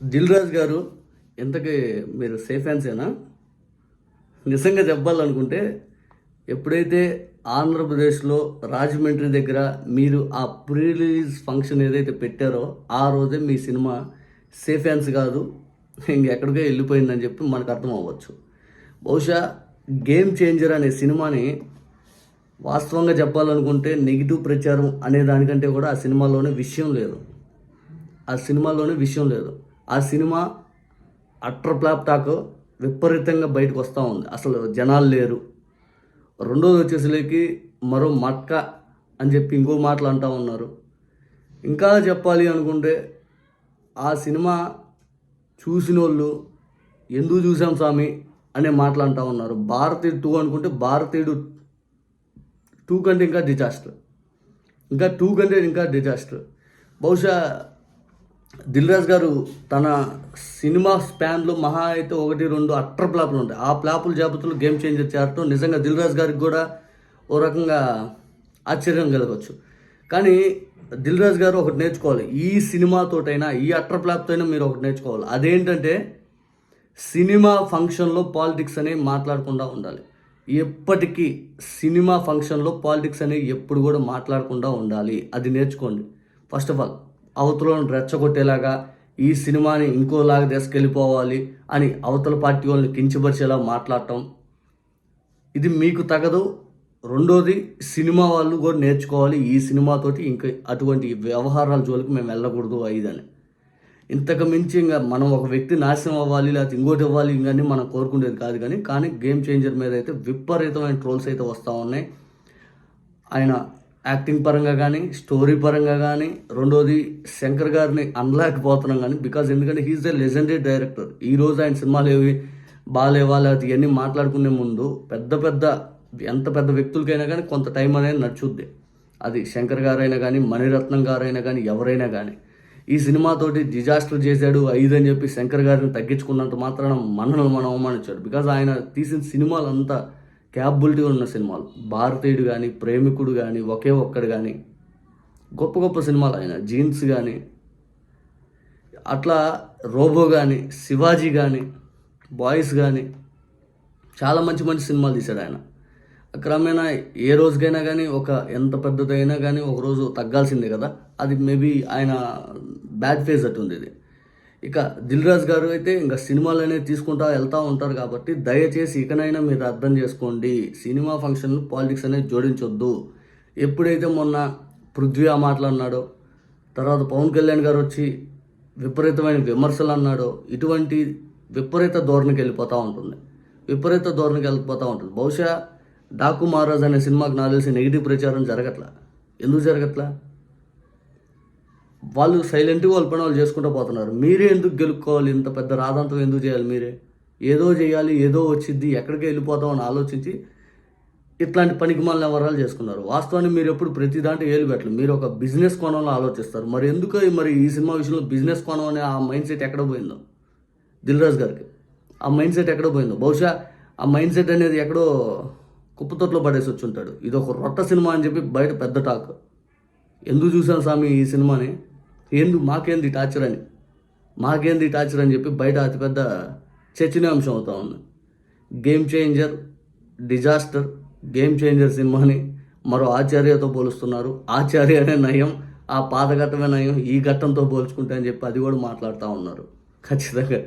దిల్ రాజు గారు ఇంతకీ మీరు సేఫ్ హ్యాండ్సేనా నిజంగా చెప్పాలనుకుంటే ఎప్పుడైతే ఆంధ్రప్రదేశ్లో రాజమండ్రి దగ్గర మీరు ఆ ప్రీ రిలీజ్ ఫంక్షన్ ఏదైతే పెట్టారో ఆ రోజే మీ సినిమా సేఫ్ హ్యాండ్స్ కాదు ఇంకెక్కడికో వెళ్ళిపోయిందని చెప్పి మనకు అర్థం అవ్వచ్చు బహుశా గేమ్ చేంజర్ అనే సినిమాని వాస్తవంగా చెప్పాలనుకుంటే నెగిటివ్ ప్రచారం అనే దానికంటే కూడా ఆ సినిమాలోనే విషయం లేదు. ఆ సినిమాలోనే విషయం లేదు. ఆ సినిమా అట్ర ఫ్లాప్ టాక్ విపరీతంగా బయటకు వస్తూ ఉంది. అసలు జనాలు లేరు. రెండోది వచ్చేసరికి మరో మట్క అని చెప్పి ఇంకో మాటలు అంటూ ఉన్నారు. ఇంకా చెప్పాలి అనుకుంటే ఆ సినిమా చూసిన వాళ్ళు ఎందుకు చూసాం స్వామి అనే మాటలు అంటూ ఉన్నారు. భారతీయుడు టూ అనుకుంటే భారతీయుడు టూ కంటే ఇంకా డిజాస్టర్. ఇంకా టూ కంటే ఇంకా డిజాస్టర్. బహుశా దిల్రాజ్ గారు తన సినిమా స్పాన్లో మహా అయితే ఒకటి రెండు అట్ర ప్లాపులు ఉంటాయి. ఆ ప్లాపుల జాబితాలో గేమ్ చేంజర్ చేరటం నిజంగా దిల్రాజ్ గారికి కూడా ఓ రకంగా ఆశ్చర్యం కలగవచ్చు కానీ దిల్రాజ్ గారు ఒకటి నేర్చుకోవాలి. ఈ సినిమాతోటైనా ఈ అట్ర ప్లాప్తో అయినా మీరు ఒకటి నేర్చుకోవాలి. అదేంటంటే సినిమా ఫంక్షన్లో పాలిటిక్స్ అనేవి మాట్లాడకుండా ఉండాలి. ఎప్పటికీ సినిమా ఫంక్షన్లో పాలిటిక్స్ అనేవి ఎప్పుడు కూడా మాట్లాడకుండా ఉండాలి. అది నేర్చుకోండి. First of all. అవతలను రెచ్చగొట్టేలాగా ఈ సినిమాని ఇంకోలాగా తీసుకెళ్ళిపోవాలి అని అవతల పార్టీ వాళ్ళని కించపరిచేలా మాట్లాడటం. ఇది మీకు తగదు. రెండోది సినిమా వాళ్ళు కూడా నేర్చుకోవాలి. ఈ సినిమాతోటి ఇంకా అటువంటి వ్యవహారాల జోలికి మేము వెళ్ళకూడదు ఐదని ఇంతకు మించి ఇంకా మనం ఒక వ్యక్తి నాశనం అవ్వాలి లేకపోతే ఇంకోటి ఇవ్వాలి ఇంకని మనం కోరుకునేది కాదు కానీ కానీ గేమ్ చేంజర్ మీద అయితే విపరీతమైన ట్రోల్స్ అయితే వస్తూ ఉన్నాయి. ఆయన యాక్టింగ్ పరంగా కానీ స్టోరీ పరంగా కానీ రెండోది శంకర్ గారిని అనలేకపోతున్నాం కానీ బికాజ్ ఎందుకంటే హీఈస్ ద లెజెండరీ డైరెక్టర్. ఈ రోజు ఆయన సినిమాలు ఏవి బాగాలేవా లేకపోతే ఇవన్నీ మాట్లాడుకునే ముందు పెద్ద పెద్ద ఎంత పెద్ద వ్యక్తులకైనా కానీ కొంత టైం అనేది నడుచుద్ది. అది శంకర్ గారైనా కానీ మణిరత్నం గారైనా కానీ ఎవరైనా కానీ ఈ సినిమాతోటి డిజాస్టర్ చేశాడు ఐదు అని చెప్పి శంకర్ గారిని తగ్గించుకున్నంత మాత్రాన మనల్ని మనం అవమానించాడు. బికాజ్ ఆయన తీసిన సినిమాలు అంతా క్యాపబిలిటీ ఉన్న సినిమాలు. భారతీయుడు కానీ ప్రేమికుడు కానీ ఒకే ఒక్కడు కానీ గొప్ప గొప్ప సినిమాలు ఆయన. జీన్స్ కానీ అట్లా రోబో కానీ శివాజీ కానీ బాయ్స్ కానీ చాలా మంచి మంచి సినిమాలు తీశాడు ఆయన. క్రమేణా ఏ రోజుకైనా కానీ ఒక ఎంత పెద్దదైనా కానీ ఒక రోజు తగ్గాల్సిందే కదా. అది మేబీ ఆయన బ్యాడ్ ఫేజ్ అటు ఉంది ఇది ఇక దిల్రాజ్ గారు అయితే ఇంకా సినిమాలు అనేది తీసుకుంటా వెళ్తూ ఉంటారు కాబట్టి దయచేసి ఇకనైనా మీరు అర్థం చేసుకోండి. సినిమా ఫంక్షన్లు పాలిటిక్స్ అనేది జోడించొద్దు. ఎప్పుడైతే మొన్న పృథ్వీ ఆ మాటలు అన్నాడో తర్వాత పవన్ కళ్యాణ్ గారు వచ్చి విపరీతమైన విమర్శలు అన్నాడో ఇటువంటి విపరీత ధోరణికి వెళ్ళిపోతూ ఉంటుంది. విపరీత ధోరణికి వెళ్ళిపోతూ ఉంటుంది. బహుశా డాకు మహారాజ్ అనే సినిమాకి నాకు నెగిటివ్ ప్రచారం జరగట్లా? ఎందుకు జరగట్లా? వాళ్ళు సైలెంట్గా వాళ్ళ పని వాళ్ళు చేసుకుంటూ పోతున్నారు. మీరే ఎందుకు గెలుక్కోవాలి ఇంత పెద్ద రాదంతం ఎందుకు చేయాలి మీరే? ఏదో చేయాలి ఏదో వచ్చింది ఎక్కడికి వెళ్ళిపోతాం అని ఆలోచించి ఇట్లాంటి పనికి మళ్ళీ వ్యవహారాలు చేసుకున్నారు. వాస్తవాన్ని మీరు ఎప్పుడు ప్రతి దాంట్లో ఏలు పెట్టలు మీరు ఒక బిజినెస్ కోణంలో ఆలోచిస్తారు. మరి ఎందుకు మరి ఈ సినిమా విషయంలో బిజినెస్ కోణం అనే ఆ మైండ్ సెట్ ఎక్కడ పోయిందో? దిల్ రాజు గారికి. ఆ మైండ్ సెట్ ఎక్కడ పోయిందో? బహుశా ఆ మైండ్ సెట్ అనేది ఎక్కడో కుప్పతొట్లో పడేసి వచ్చి ఉంటాడు. ఇది ఒక రొట్ట సినిమా అని చెప్పి బయట పెద్ద టాక్ ఎందుకు చూసాను స్వామి ఈ సినిమాని? ఏంది మాకేంది టార్చర్ అని? మాకేంది టార్చర్ అని చెప్పి బయట అతిపెద్ద చర్చనీయాంశం అవుతా ఉంది. Game Changer disaster Game Changer సినిమాని మరో ఆచార్యతో పోలుస్తున్నారు. ఆచార్య అనే నయం ఆ పాత ఘట్టమే నయం ఈ ఘట్టంతో పోల్చుకుంటే అని చెప్పి అది కూడా మాట్లాడుతూ ఉన్నారు. ఖచ్చితంగా